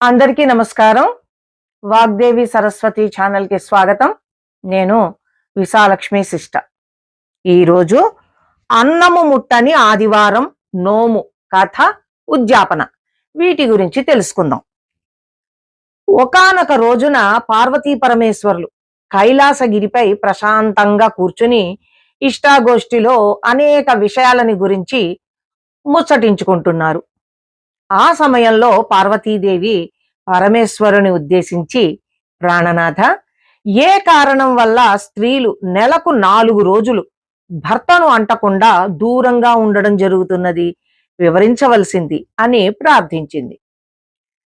అందరికీ నమస్కారం. వాగ్దేవి సరస్వతి ఛానల్కి స్వాగతం. నేను విశాలక్ష్మి శిష్ట ఈరోజు అన్నము ముట్టని ఆదివారం నోము కథ ఉద్యాపన. వీటి గురించి తెలుసుకుందాం. ఒకానొక రోజున పార్వతీ పరమేశ్వరులు కైలాసగిరిపై ప్రశాంతంగా కూర్చుని ఇష్టాగోష్ఠిలో అనేక విషయాలని గురించి ముచ్చటించుకుంటున్నారు. ఆ సమయంలో పార్వతీదేవి పరమేశ్వరుని ఉద్దేశించి ప్రాణనాథ ఏ కారణం వల్ల స్త్రీలు నెలకు నాలుగు రోజులు భర్తను అంటకుండా దూరంగా ఉండడం జరుగుతున్నది? వివరించవలసింది అని ప్రార్థించింది.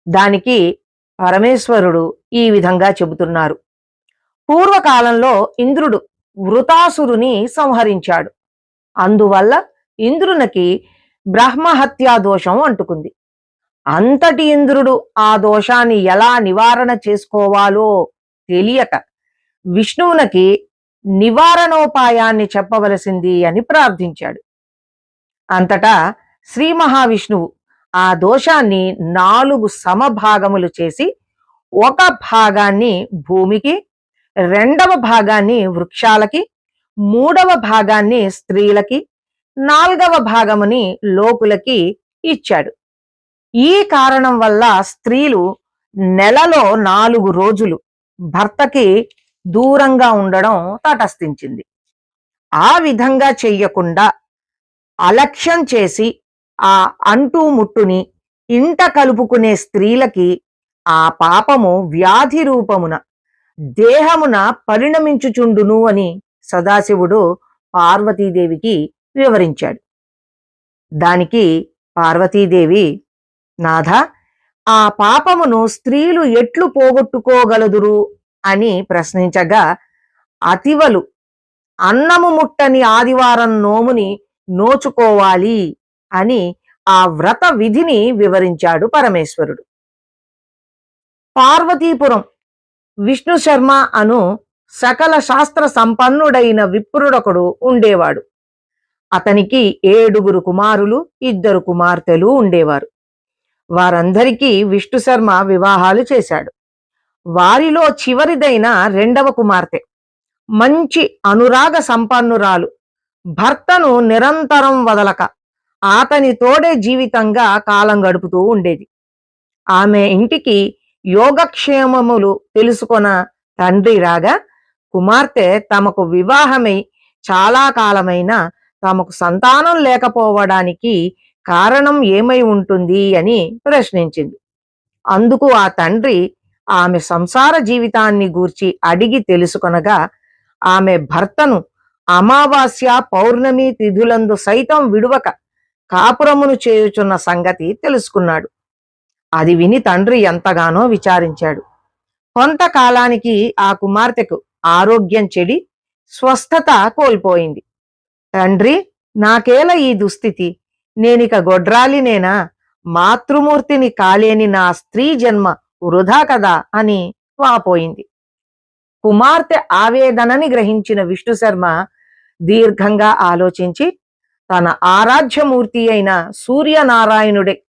దానికి పరమేశ్వరుడు ఈ విధంగా చెబుతున్నారు. పూర్వకాలంలో ఇంద్రుడు వృతాసురుని సంహరించాడు. అందువల్ల ఇంద్రునికి బ్రహ్మహత్యా దోషం అంటుకుంది. అంతటి ఇంద్రుడు ఆ దోషాన్ని ఎలా నివారణ చేసుకోవాలో తెలియక విష్ణువునకి నివారణోపాయాన్ని చెప్పవలసింది అని ప్రార్థించాడు. అంతటా శ్రీ మహావిష్ణువు ఆ దోషాన్ని నాలుగు సమభాగములు చేసి ఒక భాగాన్ని భూమికి రెండవ భాగాన్ని వృక్షాలకి మూడవ భాగాన్ని స్త్రీలకి నాల్గవ భాగముని లోకులకి ఇచ్చాడు. ఈ కారణం వల్ల స్త్రీలు నెలలో నాలుగు రోజులు భర్తకి దూరంగా ఉండడం తటస్థించింది. ఆ విధంగా చెయ్యకుండా అలక్ష్యం చేసి ఆ అంటూ ముట్టుని ఇంట కలుపుకునే స్త్రీలకి ఆ పాపము వ్యాధి రూపమున దేహమున పరిణమించుచుండును అని సదాశివుడు పార్వతీదేవికి వివరించాడు. దానికి పార్వతీదేవి నాథ ఆ పాపమును స్త్రీలు ఎట్లు పోగొట్టుకోగలదురు అని ప్రశ్నించగా అతివలు అన్నము ముట్టని ఆదివారం నోముని నోచుకోవాలి అని ఆ వ్రత విధిని వివరించాడు పరమేశ్వరుడు. పార్వతీపురం విష్ణు శర్మ అను సకల శాస్త్ర సంపన్నుడైన విప్రుడొకడు ఉండేవాడు. అతనికి ఏడుగురు కుమారులు ఇద్దరు కుమార్తెలు ఉండేవారు. వారందరికీ విష్ణు శర్మ వివాహాలు చేశాడు. వారిలో చివరిదైన రెండవ కుమార్తె. మంచి అనురాగ సంపన్నురాలు. భర్తను నిరంతరం వదలక అతని తోడే జీవితంగా కాలం గడుపుతూ ఉండేది. ఆమె ఇంటికి యోగక్షేమములు తెలుసుకొన తండ్రి రాగా కుమార్తె తమకు వివాహమై చాలా కాలమైన తమకు సంతానం లేకపోవడానికి కారణం ఏమై ఉంటుంది అని ప్రశ్నించింది. అందుకు ఆ తండ్రి ఆమె సంసార జీవితాన్ని గూర్చి అడిగి తెలుసుకొనగా ఆమె భర్తను అమావాస్య పౌర్ణమి తిథులందు సైతం విడువక కాపురమును చేయుచున్న సంగతి తెలుసుకున్నాడు. అది విని తండ్రి ఎంతగానో విచారించాడు. కొంతకాలానికి ఆ కుమార్తెకు ఆరోగ్యం చెడి స్వస్థత కోల్పోయింది. తండ్రి నాకేల ఈ దుస్థితి? నేనిక గొడ్రాలినేనా? మాతృమూర్తిని కాలేని నా స్త్రీ జన్మ వృధా కదా అని వాపోయింది. కుమార్తె ఆవేదనని గ్రహించిన విష్ణు శర్మ దీర్ఘంగా ఆలోచించి తన ఆరాధ్యమూర్తి అయిన సూర్యనారాయణుడే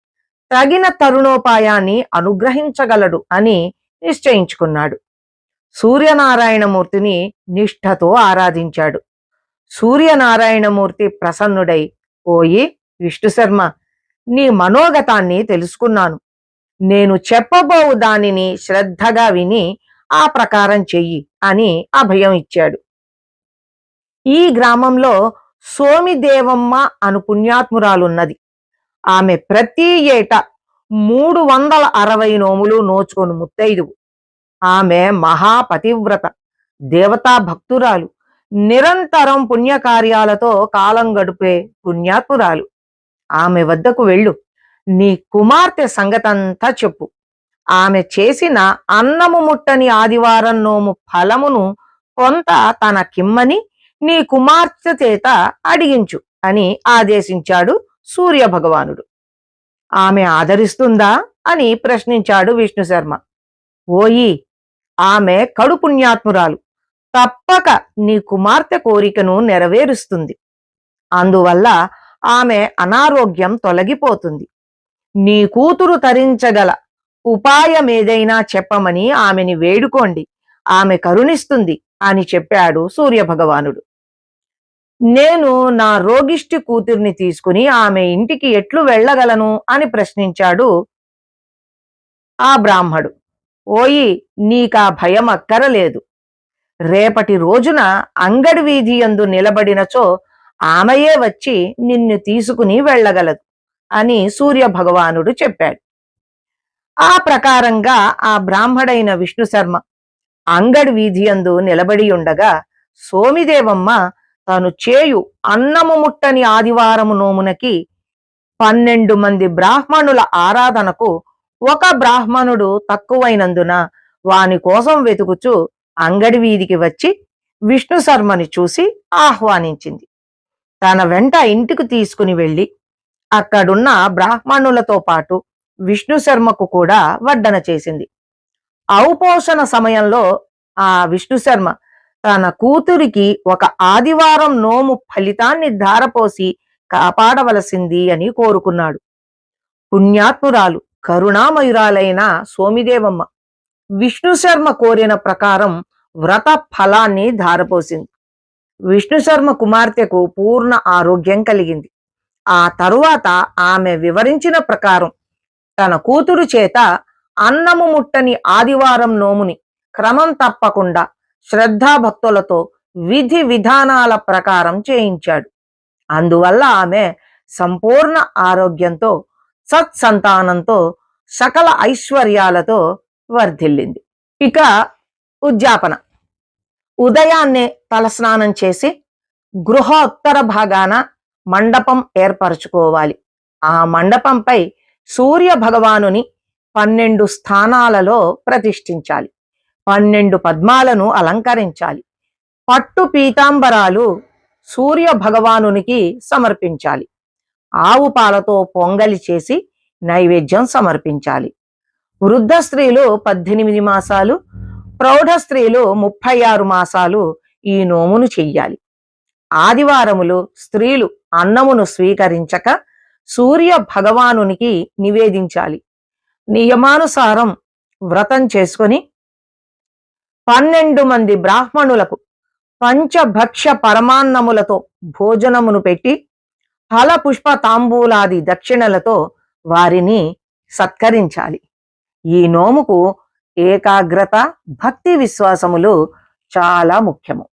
తగిన తరుణోపాయాన్ని అనుగ్రహించగలడు అని నిశ్చయించుకున్నాడు. సూర్యనారాయణమూర్తిని నిష్ఠతో ఆరాధించాడు. సూర్యనారాయణమూర్తి ప్రసన్నుడై పోయి విష్ణు శర్మ నీ మనోగతాన్ని తెలుసుకున్నాను. నేను చెప్పబోవు దానిని శ్రద్ధగా విని ఆ ప్రకారం చెయ్యి అని అభయం ఇచ్చాడు. ఈ గ్రామంలో సోమిదేవమ్మ అను పుణ్యాత్మురాలున్నది. ఆమె ప్రతి ఏటా మూడు వందల అరవై నోములు నోచుకొని ముత్తైదువు. ఆమె మహాపతివ్రత దేవతా భక్తురాలు నిరంతరం పుణ్యకార్యాలతో కాలం గడిపే పుణ్యాత్మురాలు. ఆమె వద్దకు వెళ్ళు. నీ కుమార్తె సంగతంతా చెప్పు. ఆమె చేసిన అన్నము ముట్టని ఆదివారం నోము ఫలమును కొంత తన కిమ్మని నీ కుమార్తె చేత అడిగించు అని ఆదేశించాడు సూర్య భగవానుడు ఆమె ఆదరిస్తుందా అని ప్రశ్నించాడు విష్ణు శర్మ. ఓయి ఆమె కడుపుణ్యాత్మురాలు. తప్పక నీ కుమార్తె కోరికను నెరవేరుస్తుంది. అందువల్ల ఆమె అనారోగ్యం తొలగిపోతుంది. నీ కూతురు తరించగల ఉపాయమేదైనా చెప్పమని ఆమెని వేడుకోండి. ఆమె కరుణిస్తుంది అని చెప్పాడు సూర్యభగవానుడు. నేను నా రోగిష్టి కూతుర్ని తీసుకుని ఆమె ఇంటికి ఎట్లు వెళ్ళగలను అని ప్రశ్నించాడు ఆ బ్రాహ్మడు. ఓయి నీకా భయం అక్కరలేదు. రేపటి రోజున అంగడి వీధి యందు నిలబడినచో ఆమెయే వచ్చి నిన్ను తీసుకుని వెళ్ళగలదు అని సూర్య భగవానుడు చెప్పాడు. ఆ ప్రకారంగా ఆ బ్రాహ్మడైన విష్ణు శర్మ అంగడి వీధి యందు నిలబడి ఉండగా సోమిదేవమ్మ తాను చేయు అన్నము ముట్టని ఆదివారము నోమునకి పన్నెండు మంది బ్రాహ్మణుల ఆరాధనకు ఒక బ్రాహ్మణుడు తక్కువైనందున వాని కోసం వెతుకుచూ అంగడి వీధికి వచ్చి విష్ణు శర్మని చూసి ఆహ్వానించింది. తన వెంట ఇంటికి తీసుకుని వెళ్ళి అక్కడున్న బ్రాహ్మణులతో పాటు విష్ణు శర్మకు కూడా వడ్డన చేసింది. ఔపోషణ సమయంలో ఆ విష్ణు శర్మ తన కూతురికి ఒక ఆదివారం నోము ఫలితాన్ని ధారపోసి కాపాడవలసింది అని కోరుకున్నాడు. పుణ్యాత్మురాలు కరుణామయురాలైన సోమిదేవమ్మ విష్ణు శర్మ కోరిన ప్రకారం వ్రత ఫలాన్ని ధారపోసింది. విష్ణు శర్మ కుమార్తెకు పూర్ణ ఆరోగ్యం కలిగింది. ఆ తరువాత ఆమె వివరించిన ప్రకారం తన కూతురు చేత అన్నము ముట్టని ఆదివారం నోముని క్రమం తప్పకుండా శ్రద్ధాభక్తులతో విధి విధానాల ప్రకారం చేయించాడు. అందువల్ల ఆమె సంపూర్ణ ఆరోగ్యంతో సత్సంతానంతో సకల ఐశ్వర్యాలతో వర్ధిల్లింది. ఇక ఉద్యాపన. ఉదయాన్నే తలస్నానం చేసి గృహోత్తర భాగాన మండపం ఏర్పరచుకోవాలి. ఆ మండపంపై సూర్య భగవానుని పన్నెండు స్థానాలలో ప్రతిష్ఠించాలి. పన్నెండు పద్మాలను అలంకరించాలి. పట్టు పీతాంబరాలు సూర్య భగవానునికి సమర్పించాలి. ఆవు పాలతో పొంగలి చేసి నైవేద్యం సమర్పించాలి. వృద్ధ స్త్రీలు పద్దెనిమిది మాసాలు ప్రౌఢ స్త్రీలు ముప్పై ఆరు మాసాలు ఈ నోమును చెయ్యాలి. ఆదివారములు స్త్రీలు అన్నమును స్వీకరించక సూర్య భగవానునికి నివేదించాలి. నియమానుసారం వ్రతం చేసుకొని పన్నెండు మంది బ్రాహ్మణులకు పంచభక్ష పరమాన్నములతో భోజనమును పెట్టి ఫల పుష్ప తాంబూలాది దక్షిణలతో వారిని సత్కరించాలి. ఈ నోముకు ఏకాగ్రత భక్తి విశ్వాసములు చాలా ముఖ్యము.